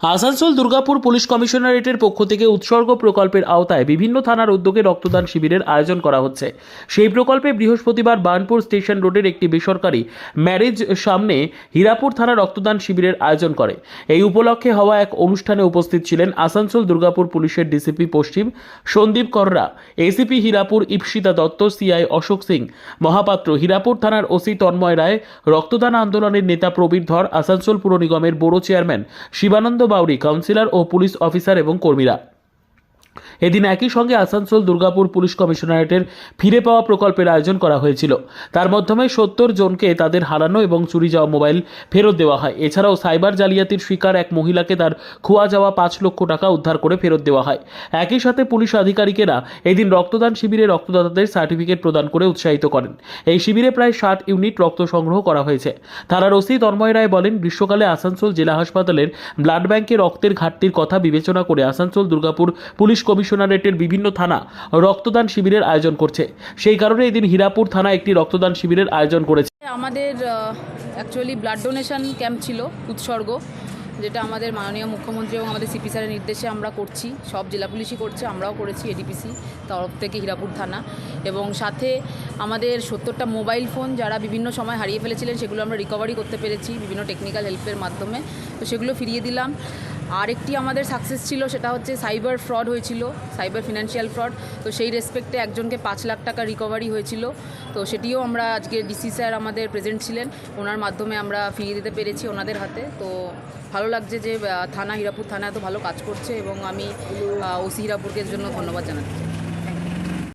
Asansol Durgapur police কমিশনারেটের পক্ষ থেকে উৎসর্গ প্রকল্পের আওতায় বিভিন্ন থানার উদ্যোগে রক্তদান শিবিরের আয়োজন করা হচ্ছে। সেই প্রকল্পে বৃহস্পতিবার বার্নপুর স্টেশন রোডের একটি বেসরকারি ম্যারেজ সামনে হীরাপুর থানা রক্তদান শিবিরের আয়োজন করে। এই উপলক্ষে হওয়া এক অনুষ্ঠানে উপস্থিত ছিলেন আসানসোল দুর্গাপুর পুলিশের ডিসিপি পশ্চিম সন্দীপ কররা, এসিপি হীরাপুর ইপসিতা দত্ত, সিআই অশোক সিং, মহাপাত্র হীরাপুর থানার ওসি তন্ময় রায়, রক্তদান আন্দোলনের নেতা প্রবীর ধর, আসানসোল পুর নিগমের বড় চেয়ারম্যান শিবানন্দ বাউরি কাউন্সিলর ও পুলিশ অফিসার এবং কর্মীরা। এদিন একই সঙ্গে আসানসোল দুর্গাপুর পুলিশ কমিশনারেটের ফিরে পাওয়া প্রকল্পের আয়োজন করা হয়েছিল। তার মাধ্যমে সত্তর জনকে তাদের হারানো এবং চুরি যাওয়া মোবাইল ফেরত দেওয়া হয়। এছাড়াও সাইবার জালিয়াতির শিকার এক মহিলাকে তার খোয়া যাওয়া পাঁচ লক্ষ টাকা উদ্ধার করে ফেরত দেওয়া হয়। একই সাথে পুলিশ আধিকারিকেরা এদিন রক্তদান শিবিরে রক্তদাতাদের সার্টিফিকেট প্রদান করে উৎসাহিত করেন। এই শিবিরে প্রায় ষাট ইউনিট রক্ত সংগ্রহ করা হয়েছে। থানার ওসি তন্ময় রায় বলেন, গ্রীষ্মকালে আসানসোল জেলা হাসপাতালের ব্লাড ব্যাংকে রক্তের ঘাটতির কথা বিবেচনা করে আসানসোল দুর্গাপুর পুলিশ কমিশনারেটের বিভিন্ন থানা রক্তদান শিবিরের আয়োজন করছে। সেই কারণে এদিন হীরাপুর থানা একটি রক্তদান শিবিরের আয়োজন করেছে। আমাদের অ্যাকচুয়ালি ব্লাড ডোনেশন ক্যাম্প ছিল উৎসর্গ, যেটা আমাদের মাননীয় মুখ্যমন্ত্রী এবং আমাদের সিপি স্যারের নির্দেশে আমরা করছি। সব জেলা পুলিশই করছে, আমরাও করেছি এডিপিসি তরফ থেকে হীরাপুর থানা। এবং সাথে আমাদের সত্তরটা মোবাইল ফোন যারা বিভিন্ন সময় হারিয়ে ফেলেছিলেন, সেগুলো আমরা রিকভারি করতে পেরেছি বিভিন্ন টেকনিক্যাল হেল্পের মাধ্যমে। তো সেগুলো ফিরিয়ে দিলাম। আরেকটি আমাদের সাকসেস ছিল, সেটা হচ্ছে সাইবার ফ্রড হয়েছিল সাইবার ফিনান্সিয়াল ফ্রড তো সেই রেসপেক্টে একজনকে পাঁচ লাখ টাকা রিকভারি হয়েছিল। তো সেটিও আমরা আজকে ডিসি স্যার আমাদের প্রেজেন্ট ছিলেন। ওনার মাধ্যমে আমরা ফিরিয়ে দিতে পেরেছি ওনাদের হাতে। তো ভালো লাগছে যে থানা, হীরাপুর থানা এত ভালো কাজ করছে এবং আমি ওসি হীরাপুরকে জন্য ধন্যবাদ জানাচ্ছি।